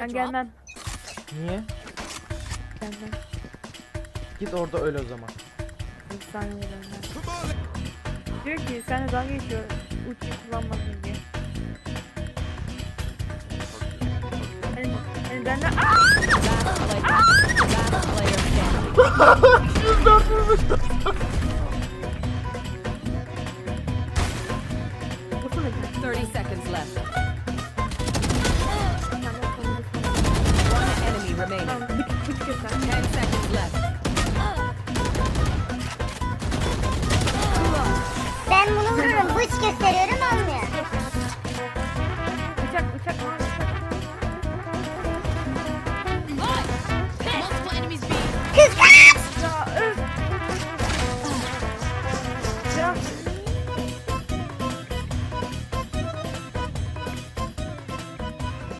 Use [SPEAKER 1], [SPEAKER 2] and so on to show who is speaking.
[SPEAKER 1] Ben gelmem.
[SPEAKER 2] Niye?
[SPEAKER 1] Gelmem.
[SPEAKER 2] Git orada öl o zaman.
[SPEAKER 1] Bir saniye dönmem. Diyor ki sen de dalga geçiyor. Uçuyu kullanmadın diye. Ben, ben, ben de...
[SPEAKER 3] Yüzden vurmuştum. Thirty seconds left. Okay.